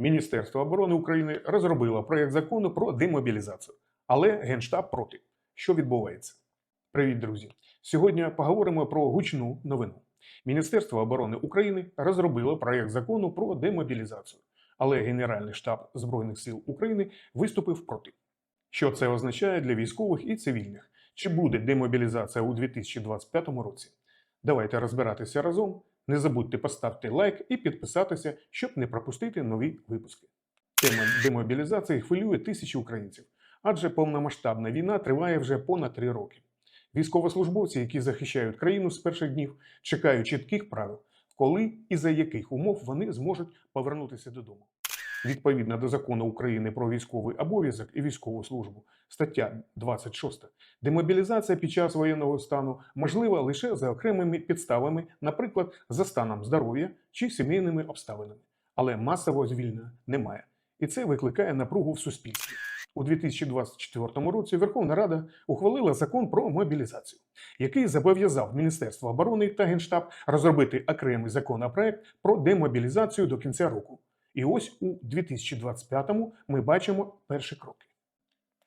Міністерство оборони України розробило проєкт закону про демобілізацію, але Генштаб проти. Що відбувається? Привіт, друзі! Сьогодні поговоримо про гучну новину. Міністерство оборони України розробило проєкт закону про демобілізацію, але Генеральний штаб Збройних сил України виступив проти. Що це означає для військових і цивільних? Чи буде демобілізація у 2025 році? Давайте розбиратися разом. Не забудьте поставити лайк і підписатися, щоб не пропустити нові випуски. Тема демобілізації хвилює тисячі українців, адже повномасштабна війна триває вже понад три роки. Військовослужбовці, які захищають країну з перших днів, чекають чітких правил, коли і за яких умов вони зможуть повернутися додому. Відповідно до закону України про військовий обов'язок і військову службу, стаття 26, демобілізація під час воєнного стану можлива лише за окремими підставами, наприклад, за станом здоров'я чи сімейними обставинами, але масового звільнення немає, і це викликає напругу в суспільстві. У 2024 році Верховна Рада ухвалила закон про мобілізацію, який зобов'язав Міністерство оборони та Генштаб розробити окремий законопроект про демобілізацію до кінця року. І ось у 2025-му ми бачимо перші кроки.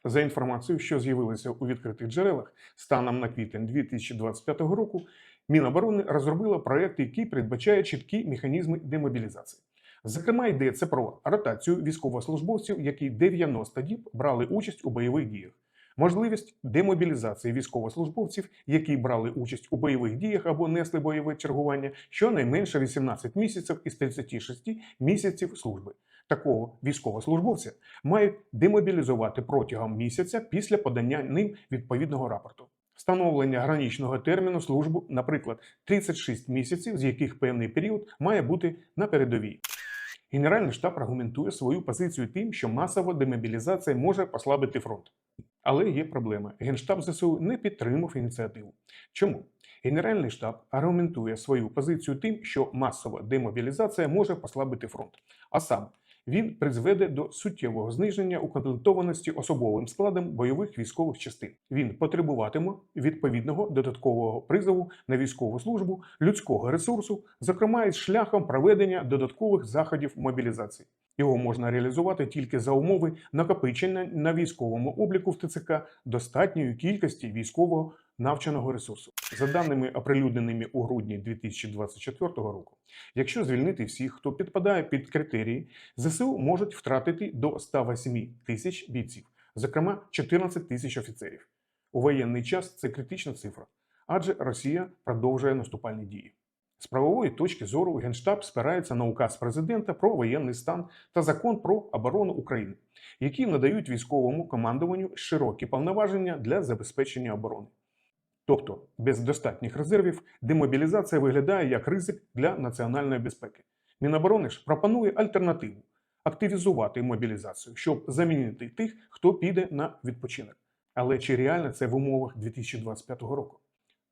За інформацією, що з'явилася у відкритих джерелах, станом на квітень 2025 року Міноборони розробило проєкт, який передбачає чіткі механізми демобілізації. Зокрема, йдеться про ротацію військовослужбовців, які 90 діб брали участь у бойових діях, можливість демобілізації військовослужбовців, які брали участь у бойових діях або несли бойове чергування, щонайменше 18 місяців із 36 місяців служби. Такого військовослужбовця мають демобілізувати протягом місяця після подання ним відповідного рапорту. Встановлення граничного терміну служби, наприклад, 36 місяців, з яких певний період має бути на передовій. Генеральний штаб аргументує свою позицію тим, що масова демобілізація може послабити фронт. Але є проблема. Генштаб ЗСУ не підтримав ініціативу. Чому? Генеральний штаб аргументує свою позицію тим, що масова демобілізація може послабити фронт. А саме, він призведе до суттєвого зниження укомплектованості особовим складом бойових військових частин. Він потребуватиме відповідного додаткового призову на військову службу, людського ресурсу, зокрема із шляхом проведення додаткових заходів мобілізації. Його можна реалізувати тільки за умови накопичення на військовому обліку в ТЦК достатньої кількості військового навченого ресурсу. За даними оприлюдненими у грудні 2024 року, якщо звільнити всіх, хто підпадає під критерії, ЗСУ можуть втратити до 108 тисяч бійців, зокрема 14 тисяч офіцерів. У воєнний час це критична цифра, адже Росія продовжує наступальні дії. З правової точки зору Генштаб спирається на указ президента про воєнний стан та закон про оборону України, які надають військовому командуванню широкі повноваження для забезпечення оборони. Тобто, без достатніх резервів демобілізація виглядає як ризик для національної безпеки. Міноборони ж пропонує альтернативу активізувати мобілізацію, щоб замінити тих, хто піде на відпочинок. Але чи реально це в умовах 2025 року?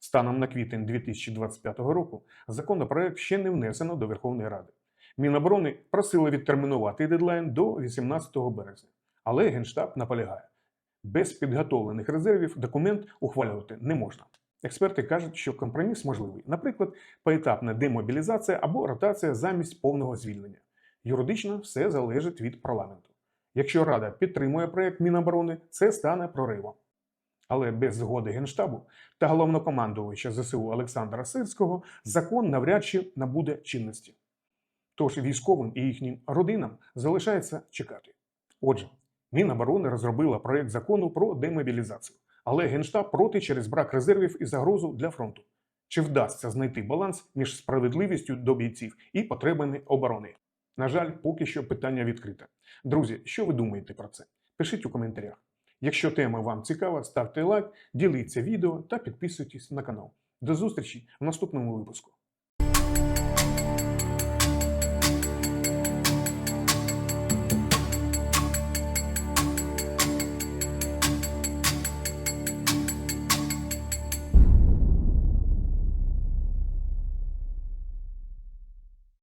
Станом на квітень 2025 року законопроект ще не внесено до Верховної Ради. Міноборони просили відтермінувати дедлайн до 18 березня, але Генштаб наполягає. Без підготовлених резервів документ ухвалювати не можна. Експерти кажуть, що компроміс можливий, наприклад, поетапна демобілізація або ротація замість повного звільнення. Юридично все залежить від парламенту. Якщо Рада підтримує проєкт Міноборони, це стане проривом. Але без згоди Генштабу та головнокомандувача ЗСУ Олександра Сирського закон навряд чи набуде чинності. Тож військовим і їхнім родинам залишається чекати. Отже, Міноборони розробила проєкт закону про демобілізацію, але Генштаб проти через брак резервів і загрозу для фронту. Чи вдасться знайти баланс між справедливістю до бійців і потребами оборони? На жаль, поки що питання відкрите. Друзі, що ви думаєте про це? Пишіть у коментарях. Якщо тема вам цікава, ставте лайк, діліться відео та підписуйтесь на канал. До зустрічі в наступному випуску.